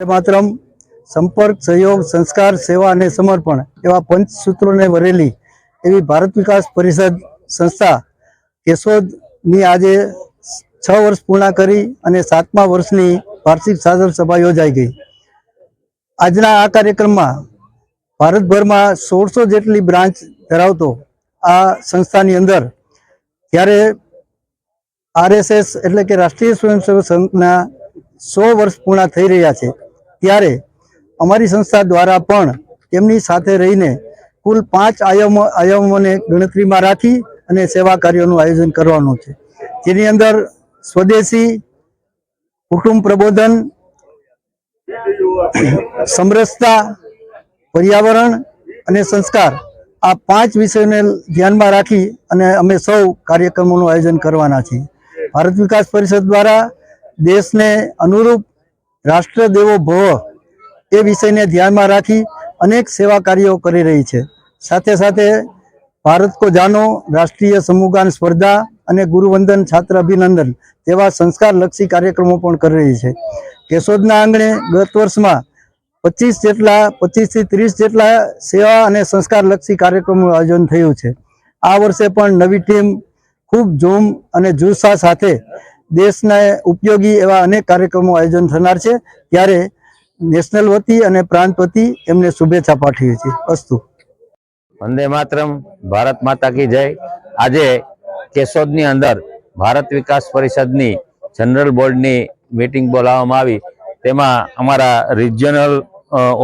માતરમ સંપર્ક, સહયોગ, સંસ્કાર, સેવા અને સમર્પણ એવા પંચસૂત્રોને વરેલી એવી ભારત વિકાસ પરિષદ સંસ્થા કેશોદની આજે છ વર્ષ પૂર્ણ કરી અને સાતમા વર્ષની વાર્ષિક સાધન સભા યોજાઈ ગઈ. આજના આ કાર્યક્રમમાં ભારતભરમાં સોળસો જેટલી બ્રાન્ચ ધરાવતો આ સંસ્થાની અંદર ત્યારે આરએસએસ એટલે કે રાષ્ટ્રીય સ્વયંસેવક સંઘના સો વર્ષ પૂર્ણ થઈ રહ્યા છે. ત્યારે અમારી સંસ્થા દ્વારા પણ તેમની સાથે રહીને કુલ પાંચ આયામો, આયામોને ગણતરીમાં રાખી અને સેવા કાર્યોનું આયોજન કરવાનું છે. જેની અંદર સ્વદેશી કુટુંબ પ્રબોધન, સમરસતા, પર્યાવરણ અને સંસ્કાર આ પાંચ વિષયોને ધ્યાનમાં રાખી અને અમે સૌ કાર્યક્રમોનું આયોજન કરવાના છીએ. ભારત વિકાસ પરિષદ દ્વારા દેશને અનુરૂપ રાષ્ટ્ર દેવો ભવ એ વિષયને ધ્યાનમાં રાખી અનેક સેવા કાર્યો કરી રહી છે. સાથે સાથે ભારત કો જાનો, રાષ્ટ્રીય સમૂહગાન સ્પર્ધા અને ગુરુવંદન છાત્ર અભિનંદન તેવા સંસ્કારલક્ષી કાર્યક્રમો પણ કરી રહી છે. કેશોદના આંગણે ગત વર્ષમાં પચીસ જેટલા પચીસથી ત્રીસ જેટલા સેવા અને સંસ્કારલક્ષી કાર્યક્રમનું આયોજન થયું છે. આ વર્ષે પણ નવી ટીમ ખૂબ જોમ અને જુસ્સા સાથે દેશને ઉપયોગી એવા અનેક કાર્યક્રમો આયોજન થનાર છે. ત્યારે નેશનલ વતી અને પ્રાંત વતી એમને શુભેચ્છા પાઠવીએ છીએ. અસ્તુ. વંદે માતરમ, ભારત માતા કી જય. આજે કેશોદની અંદર ભારત વિકાસ પરિષદની જનરલ બોર્ડની મીટિંગ બોલાવવામાં આવી. તેમાં અમારા રિજિયનલ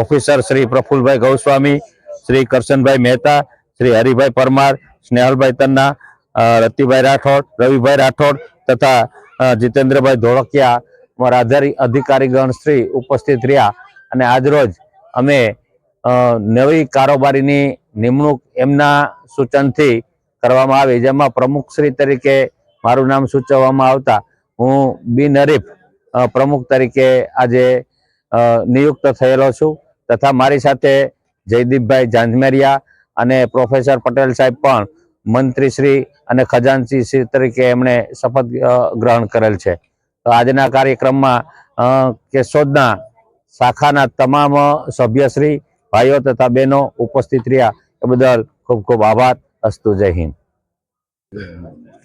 ઓફિસર શ્રી પ્રફુલભાઈ ગૌસ્વામી, શ્રી કરશનભાઈ મહેતા, શ્રી હરિભાઈ પરમાર, સ્નેહલભાઈ તન્ના રતિભાઈ રાઠોડ, રવિભાઈ રાઠોડ તથા જીતેન્દ્રભાઈ ધોળકિયા અમારા અધિકારીગણ શ્રી ઉપસ્થિત રહ્યા અને આજરોજ અમે નવી કારોબારીની નિમણૂક એમના સૂચનથી કરવામાં આવી, જેમાં પ્રમુખશ્રી તરીકે મારું નામ સૂચવવામાં આવતા હું બિન હરીફ પ્રમુખ તરીકે આજે નિયુક્ત થયેલો છું. તથા મારી સાથે જયદીપભાઈ ઝાંઝમેરિયા અને પ્રોફેસર પટેલ સાહેબ પણ મંત્રીશ્રી અને ખજાનસિંહ શ્રી તરીકે એમણે શપથ ગ્રહણ કરેલ છે. તો આજના કાર્યક્રમમાં કેશોદના શાખાના તમામ સભ્યશ્રી ભાઈઓ તથા બહેનો ઉપસ્થિત રહ્યા. એ બદલ ખૂબ ખૂબ આભાર. અસ્તુ જય હિન્દ.